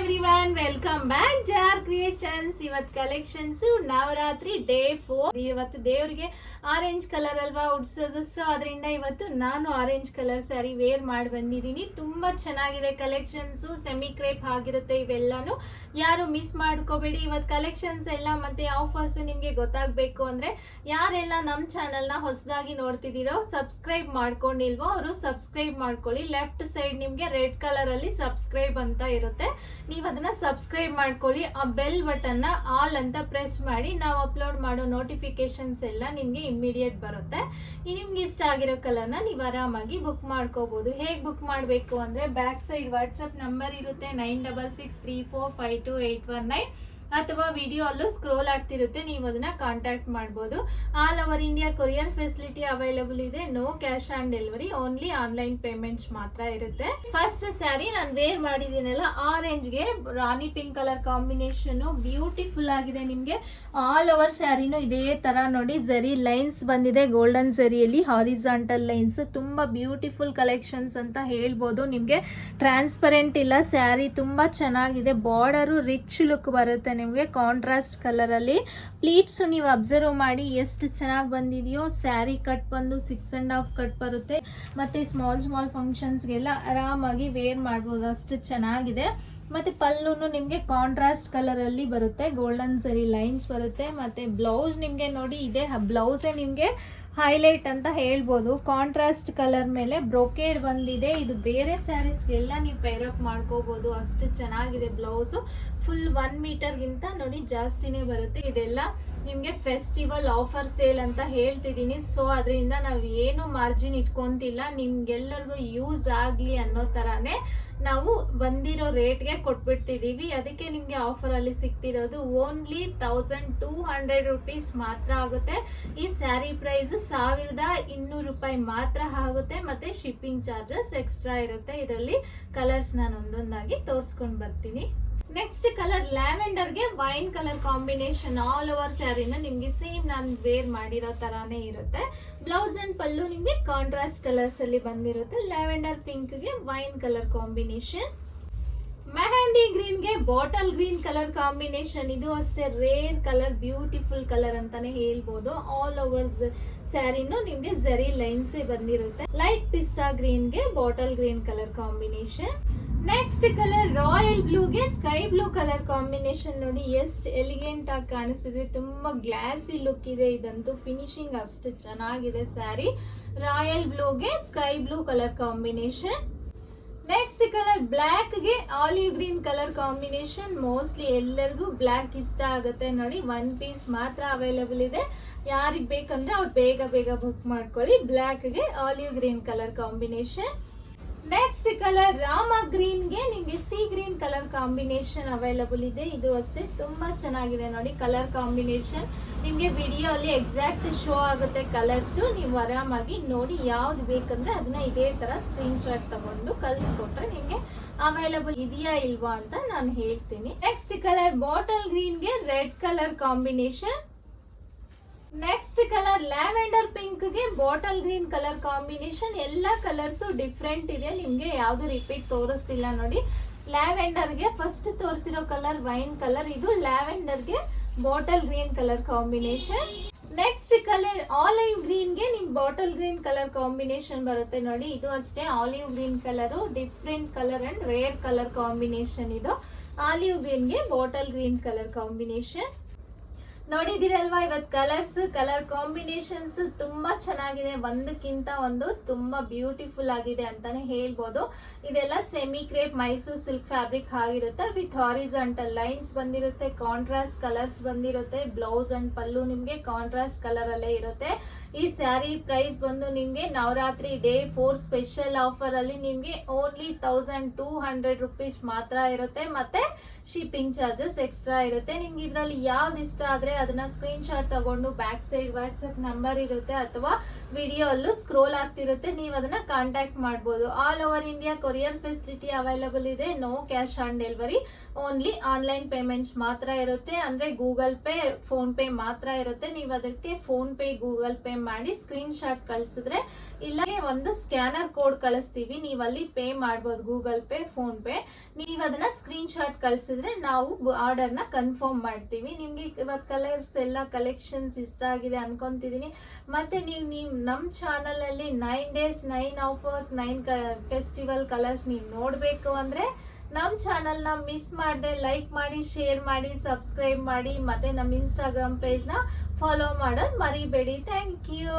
Everyone welcome back jar creations ಇವತ್ collections Navratri day four ಇವತ್ತು ದೇವ್ರಿಗೆ ಆರೆಂಜ್ ಕಲರ್ ಅಲ್ವಾ ಉಡ್ಸೋದು. ಸೊ ಅದರಿಂದ ಇವತ್ತು ನಾನು ಆರೆಂಜ್ ಕಲರ್ ಸ್ಯಾರಿ ವೇರ್ ಮಾಡಿ ಬಂದಿದ್ದೀನಿ. ತುಂಬಾ ಚೆನ್ನಾಗಿದೆ ಕಲೆಕ್ಷನ್ಸ್ ಸೆಮಿ ಕ್ರೇಪ್ ಆಗಿರುತ್ತೆ ಇವೆಲ್ಲಾನು. ಯಾರು ಮಿಸ್ ಮಾಡ್ಕೋಬೇಡಿ ಇವತ್ತು ಕಲೆಕ್ಷನ್ಸ್ ಎಲ್ಲ ಮತ್ತೆ ಆಫರ್ಸ್ ನಿಮಗೆ ಗೊತ್ತಾಗಬೇಕು ಅಂದ್ರೆ ಯಾರೆಲ್ಲ ನಮ್ಮ ಚಾನಲ್ನ ಹೊಸದಾಗಿ ನೋಡ್ತಿದ್ದೀರೋ ಸಬ್ಸ್ಕ್ರೈಬ್ ಮಾಡ್ಕೊಂಡಿಲ್ವೋ, ಅವರು ಸಬ್ಸ್ಕ್ರೈಬ್ ಮಾಡ್ಕೊಳ್ಳಿ. ಲೆಫ್ಟ್ ಸೈಡ್ ನಿಮಗೆ ರೆಡ್ ಕಲರ್ ಅಲ್ಲಿ ಸಬ್ಸ್ಕ್ರೈಬ್ ಅಂತ ಇರುತ್ತೆ. ನೀವು ಅದನ್ನ ಸಬ್ಸ್ಕ್ರೈಬ್ ಮಾಡ್ಕೊಳ್ಳಿ, ಆ ಬೆಲ್ ಬಟನ್ನ ಆಲ್ ಅಂತ ಪ್ರೆಸ್ ಮಾಡಿ, ನಾವು ಅಪ್ಲೋಡ್ ಮಾಡೋ ನೋಟಿಫಿಕೇಶನ್ಸ್ ಎಲ್ಲ ನಿಮಗೆ ಇಮಿಡಿಯೇಟ್ ಬರುತ್ತೆ. ನಿಮ್ಗೆ ಇಷ್ಟ ಆಗಿರೋ ಕಲರ್ನ ನೀವು ಆರಾಮಾಗಿ ಬುಕ್ ಮಾಡ್ಕೋಬಹುದು ಹೇಗೆ ಬುಕ್ ಮಾಡಬೇಕು ಅಂದ್ರೆ ಬ್ಯಾಕ್ ಸೈಡ್ ವಾಟ್ಸಪ್ ನಂಬರ್ ಇರುತ್ತೆ nine double six three four five two eight one nine ಅಥವಾ ವಿಡಿಯೋ ಅಲ್ಲೂ ಸ್ಕ್ರೋಲ್ ಆಗ್ತಿರುತ್ತೆ, ನೀವು ಅದನ್ನ ಕಾಂಟ್ಯಾಕ್ಟ್ ಮಾಡ್ಬೋದು. All over India courier facility available ಇದೆ. No cash on delivery only online payments ಮಾತ್ರ ಇರುತ್ತೆ. ಫಸ್ಟ್ ಸ್ಯಾರಿ ನಾನು ವೇರ್ ಮಾಡಿದ್ದೀನಲ್ಲ ಆರೆಂಜ್ಗೆ ರಾಣಿ ಪಿಂಕ್ ಕಲರ್ ಕಾಂಬಿನೇಷನ್ ಬ್ಯೂಟಿಫುಲ್ ಆಗಿದೆ ನಿಮಗೆ. ಆಲ್ ಓವರ್ ಸ್ಯಾರಿನೂ ಇದೇ ತರ ನೋಡಿ ಜರಿ ಲೈನ್ಸ್ ಬಂದಿದೆ ಗೋಲ್ಡನ್ ಝರಿಯಲ್ಲಿ ಹಾರಿಸಾಂಟಲ್ ಲೈನ್ಸ್ ತುಂಬಾ ಬ್ಯೂಟಿಫುಲ್ ಕಲೆಕ್ಷನ್ಸ್ ಅಂತ ಹೇಳ್ಬೋದು ನಿಮಗೆ. ಟ್ರಾನ್ಸ್ಪರೆಂಟ್ ಇಲ್ಲ ಸ್ಯಾರಿ ತುಂಬಾ ಚೆನ್ನಾಗಿದೆ ಬಾರ್ಡರು ರಿಚ್ ಲುಕ್ ಬರುತ್ತೆ ನಿಮಗೆ ಕಾಂಟ್ರಾಸ್ಟ್ ಕಲರಲ್ಲಿ ಪ್ಲೀಟ್ಸು ನೀವು ಅಬ್ಸರ್ವ್ ಮಾಡಿ ಎಷ್ಟು ಚೆನ್ನಾಗಿ ಬಂದಿದೆಯೋ ಸ್ಯಾರಿ ಕಟ್ ಬಂದು ಸಿಕ್ಸ್ ಆ್ಯಂಡ್ ಹಾಫ್ ಕಟ್ ಬರುತ್ತೆ. ಮತ್ತು ಸ್ಮಾಲ್ ಸ್ಮಾಲ್ ಫಂಕ್ಷನ್ಸ್ಗೆಲ್ಲ ಆರಾಮಾಗಿ ವೇರ್ ಮಾಡ್ಬೋದು, ಅಷ್ಟು ಚೆನ್ನಾಗಿದೆ. ಮತ್ತು ಪಲ್ಲುನು ನಿಮಗೆ ಕಾಂಟ್ರಾಸ್ಟ್ ಕಲರಲ್ಲಿ ಬರುತ್ತೆ. ಗೋಲ್ಡನ್ ಸರಿ ಲೈನ್ಸ್ ಬರುತ್ತೆ. ಮತ್ತು ಬ್ಲೌಸ್ ನಿಮಗೆ ನೋಡಿ, ಇದೆ ಬ್ಲೌಸೇ ನಿಮಗೆ ಹೈಲೈಟ್ ಅಂತ ಹೇಳ್ಬೋದು. ಕಾಂಟ್ರಾಸ್ಟ್ ಕಲರ್ ಮೇಲೆ ಬ್ರೊಕೇಡ್ ಬಂದಿದೆ. ಇದು ಬೇರೆ ಸ್ಯಾರೀಸ್ಗೆಲ್ಲ ನೀವು ಪೈರಪ್ ಮಾಡ್ಕೋಬೋದು. ಅಷ್ಟು ಚೆನ್ನಾಗಿದೆ ಬ್ಲೌಸು. ಫುಲ್ ಒನ್ ಮೀಟರ್ಗಿಂತ ನೋಡಿ ಜಾಸ್ತಿನೇ ಬರುತ್ತೆ. ಇದೆಲ್ಲ ನಿಮಗೆ ಫೆಸ್ಟಿವಲ್ ಆಫರ್ ಸೇಲ್ ಅಂತ ಹೇಳ್ತಿದ್ದೀನಿ. ಸೊ ಅದರಿಂದ ನಾವು ಏನು ಮಾರ್ಜಿನ್ ಇಟ್ಕೊತಿಲ್ಲ. ನಿಮ್ಗೆಲ್ಲರಿಗೂ ಯೂಸ್ ಆಗಲಿ ಅನ್ನೋ ಥರನೇ ನಾವು ಬಂದಿರೋ ರೇಟ್ಗೆ ಕೊಟ್ಬಿಡ್ತಿದ್ದೀವಿ. ಅದಕ್ಕೆ ನಿಮಗೆ ಆಫರಲ್ಲಿ ಸಿಗ್ತಿರೋದು only thousand two hundred rupees ಮಾತ್ರ ಆಗುತ್ತೆ. ಈ ಸ್ಯಾರಿ ಪ್ರೈಸ್ ಸಾವಿರದ ಇನ್ನೂರು ರೂಪಾಯಿ ಮಾತ್ರ ಆಗುತ್ತೆ, ಮತ್ತೆ ಶಿಪ್ಪಿಂಗ್ ಚಾರ್ಜಸ್ ಎಕ್ಸ್ಟ್ರಾ ಇರುತ್ತೆ. ಇದರಲ್ಲಿ ಕಲರ್ಸ್ ನಾನು ಒಂದೊಂದಾಗಿ ತೋರಿಸ್ಕೊಂಡು ಬರ್ತೀನಿ. Next colour ಲ್ಯಾವೆಂಡರ್ಗೆ wine colour combination all over ಸ್ಯಾರಿನ ನಿಮಗೆ ಸೇಮ್ ನಾನು ವೇರ್ ಮಾಡಿರೋ ತರಾನೇ ಇರುತ್ತೆ. ಬ್ಲೌಸ್ ಅಂಡ್ ಪಲ್ಲು ನಿಮಗೆ ಕಾಂಟ್ರಾಸ್ಟ್ ಕಲರ್ಸ್ ಅಲ್ಲಿ ಬಂದಿರುತ್ತೆ. ಲ್ಯಾವೆಂಡರ್ ಪಿಂಕ್ಗೆ ವೈನ್ ಕಲರ್ ಕಾಂಬಿನೇಷನ್ ಮೆಹಂದಿ ಗ್ರೀನ್ಗೆ ಬಾಟಲ್ ಗ್ರೀನ್ ಕಲರ್ ಕಾಂಬಿನೇಷನ್. ಇದು ಅಷ್ಟೇ ರೇರ್ ಕಲರ್, ಬ್ಯೂಟಿಫುಲ್ ಕಲರ್ ಅಂತಾನೆ ಹೇಳ್ಬೋದು. ಆಲ್ ಓವರ್ ಸ್ಯಾರಿನು ನಿಮ್ಗೆ ಜರಿ ಲೈನ್ಸ್ ಬಂದಿರುತ್ತೆ. Light pista ಗ್ರೀನ್ಗೆ bottle green colour combination. Next colour royal ಬ್ಲೂಗೆ sky blue colour combination. ನೋಡಿ, ಎಷ್ಟು ಎಲಿಗೆಂಟ್ ಆಗಿ ಕಾಣಿಸ್ತಿದೆ. ತುಂಬಾ ಗ್ಲಾಸಿ ಲುಕ್ ಇದೆ ಇದಂತೂ. ಫಿನಿಶಿಂಗ್ ಅಷ್ಟು ಚೆನ್ನಾಗಿದೆ sari. Royal ಬ್ಲೂಗೆ sky blue colour combination. Next colour ಬ್ಲ್ಯಾಕ್ಗೆ olive green colour combination mostly ಎಲ್ಲರಿಗೂ ಬ್ಲ್ಯಾಕ್ ಇಷ್ಟ ಆಗುತ್ತೆ ನೋಡಿ. ಒನ್ ಪೀಸ್ ಮಾತ್ರ ಅವೈಲೇಬಲ್ ಇದೆ. ಯಾರಿಗೆ ಬೇಕಂದ್ರೆ ಅವ್ರು ಬೇಗ ಬೇಗ ಬುಕ್ ಮಾಡ್ಕೊಳ್ಳಿ. ಬ್ಲ್ಯಾಕ್ಗೆ olive green colour combination next colour Rama ಗ್ರೀನ್ಗೆ ನಿಮಗೆ sea green colour combination available ಇದೆ. ಇದು ಅಷ್ಟೇ, ತುಂಬಾ ಚೆನ್ನಾಗಿದೆ ನೋಡಿ ಕಲರ್ ಕಾಂಬಿನೇಷನ್ ನಿಮಗೆ ವಿಡಿಯೋ ಅಲ್ಲಿ ಎಕ್ಸಾಕ್ಟ್ ಶೋ ಆಗುತ್ತೆ ಕಲರ್ಸ್ ನೀವು ಆರಾಮಾಗಿ ನೋಡಿ ಯಾವ್ದು ಬೇಕಂದ್ರೆ ಅದನ್ನ ಇದೇ ತರ ಸ್ಕ್ರೀನ್ ಶಾಟ್ ತಗೊಂಡು ಕಲ್ಸ್ಕೊಟ್ರೆ ನಿಮಗೆ ಅವೈಲಬಲ್ ಇದೆಯಾ ಇಲ್ವಾ ಅಂತ ನಾನು ಹೇಳ್ತೀನಿ. Next colour bottle ಗ್ರೀನ್ಗೆ red colour combination next colour lavender ಪಿಂಕ್ಗೆ bottle green colour combination ಎಲ್ಲ ಕಲರ್ಸ್ ಡಿಫ್ರೆಂಟ್ ಇದೆ. ನಿಮಗೆ ಯಾವ್ದು ರಿಪೀಟ್ ತೋರಿಸ್ತಿಲ್ಲ ನೋಡಿ. ಲ್ಯಾವೆಂಡರ್ಗೆ ಫಸ್ಟ್ ತೋರಿಸಿರೋ ಕಲರ್ ವೈನ್ ಕಲರ್ ಇದು ಲ್ಯಾವೆಂಡರ್ಗೆ bottle green colour combination next colour olive ಗ್ರೀನ್ಗೆ ನಿಮ್ ಬಾಟಲ್ ಗ್ರೀನ್ ಕಲರ್ ಕಾಂಬಿನೇಷನ್ ಬರುತ್ತೆ ನೋಡಿ. ಇದು ಅಷ್ಟೇ olive green colour different colour and rare colour combination ಇದು. ಆಲಿವ್ ಗ್ರೀನ್ಗೆ ಬಾಟಲ್ ಗ್ರೀನ್ ಕಲರ್ ಕಾಂಬಿನೇಷನ್ ನೋಡಿದಿರಲ್ವಾ ಇವತ್ತು ಕಲರ್ಸ್ ಕಲರ್ ಕಾಂಬಿನೇಷನ್ಸ್ ತುಂಬಾ ಚೆನ್ನಾಗಿದೆ. ಒಂದಕ್ಕಿಂತ ಒಂದು ತುಂಬಾ ಬ್ಯೂಟಿಫುಲ್ ಆಗಿದೆ ಅಂತಾನೆ ಹೇಳ್ಬೋದು. ಇದೆಲ್ಲ semi crepe Mysore silk fabric ಆಗಿರುತ್ತೆ. ವಿತ್ ಹಾರಿಸಂಟಲ್ ಲೈನ್ಸ್ ಬಂದಿರುತ್ತೆ ಕಾಂಟ್ರಾಸ್ಟ್ ಕಲರ್ಸ್ ಬಂದಿರುತ್ತೆ. ಬ್ಲೌಸ್ ಅಂಡ್ ಪಲ್ಲು ನಿಮಗೆ ಕಾಂಟ್ರಾಸ್ಟ್ ಕಲರ್ ಅಲ್ಲೇ ಇರುತ್ತೆ. ಈ ಸ್ಯಾರಿ ಪ್ರೈಸ್ ಬಂದು ನಿಮಗೆ Navratri day four special offer ಅಲ್ಲಿ ನಿಮಗೆ only thousand two hundred rupees ಮಾತ್ರ ಇರುತ್ತೆ. ಮತ್ತೆ ಶಿಪ್ಪಿಂಗ್ ಚಾರ್ಜಸ್ ಎಕ್ಸ್ಟ್ರಾ ಇರುತ್ತೆ. ನಿಮ್ಗೆ ಇದರಲ್ಲಿ ಯಾವ್ದು ಇಷ್ಟ ಆದ್ರೆ ಅದನ್ನ ಸ್ಕ್ರೀನ್ ಶಾಟ್ ತಗೊಂಡು ಬ್ಯಾಕ್ ಸೈಡ್ ವಾಟ್ಸಪ್ ನಂಬರ್ ಇರುತ್ತೆ ಅಥವಾ ವಿಡಿಯೋ ಅಲ್ಲೂ ಸ್ಕ್ರೋಲ್ ಆಗ್ತಿರುತ್ತೆ, ನೀವು ಅದನ್ನ ಕಾಂಟ್ಯಾಕ್ಟ್ ಮಾಡ್ಬೋದು. All over India courier facility available ಇದೆ. No cash on delivery only online payments ಮಾತ್ರ ಇರುತ್ತೆ. ಅಂದ್ರೆ ಗೂಗಲ್ ಪೇ ಫೋನ್ ಪೇ ಮಾತ್ರ ಇರುತ್ತೆ. ನೀವು ಅದಕ್ಕೆ ಫೋನ್ ಪೇ ಗೂಗಲ್ ಪೇ ಮಾಡಿ ಸ್ಕ್ರೀನ್ ಶಾಟ್ ಕಳಿಸಿದ್ರೆ, ಇಲ್ಲ ಒಂದು ಸ್ಕ್ಯಾನರ್ ಕೋಡ್ ಕಳಿಸ್ತೀವಿ. ನೀವು ಅಲ್ಲಿ ಪೇ ಮಾಡ್ಬೋದು ಗೂಗಲ್ ಪೇ ಫೋನ್ ಪೇ ನೀವು ಅದನ್ನ ಸ್ಕ್ರೀನ್ ಶಾಟ್ ಕಳಿಸಿದ್ರೆ ನಾವು ಆರ್ಡರ್ನ ಕನ್ಫರ್ಮ್ ಮಾಡ್ತೀವಿ. ನಿಮಗೆ ಇವತ್ತು ಕಲರ್ಸ್ ಎಲ್ಲ ಕಲೆಕ್ಷನ್ಸ್ ಇಷ್ಟ ಆಗಿದೆ ಅನ್ಕೊಂತಿದ್ದೀನಿ ಮತ್ತೆ ನೀವು ನೀವು ನಮ್ಮ ಚಾನಲಲ್ಲಿ nine days nine offers nine ಕ ಫೆಸ್ಟಿವಲ್ ಕಲರ್ಸ್ ನೀವು ನೋಡಬೇಕು ಅಂದರೆ ನಮ್ಮ ಚಾನಲ್ನ ಮಿಸ್ ಮಾಡದೆ ಲೈಕ್ ಮಾಡಿ ಶೇರ್ ಮಾಡಿ ಸಬ್ಸ್ಕ್ರೈಬ್ ಮಾಡಿ, ಮತ್ತು ನಮ್ಮ ಇನ್ಸ್ಟಾಗ್ರಾಮ್ ಪೇಜ್ನ ಫಾಲೋ ಮಾಡೋದು ಮರಿಬೇಡಿ. Thank you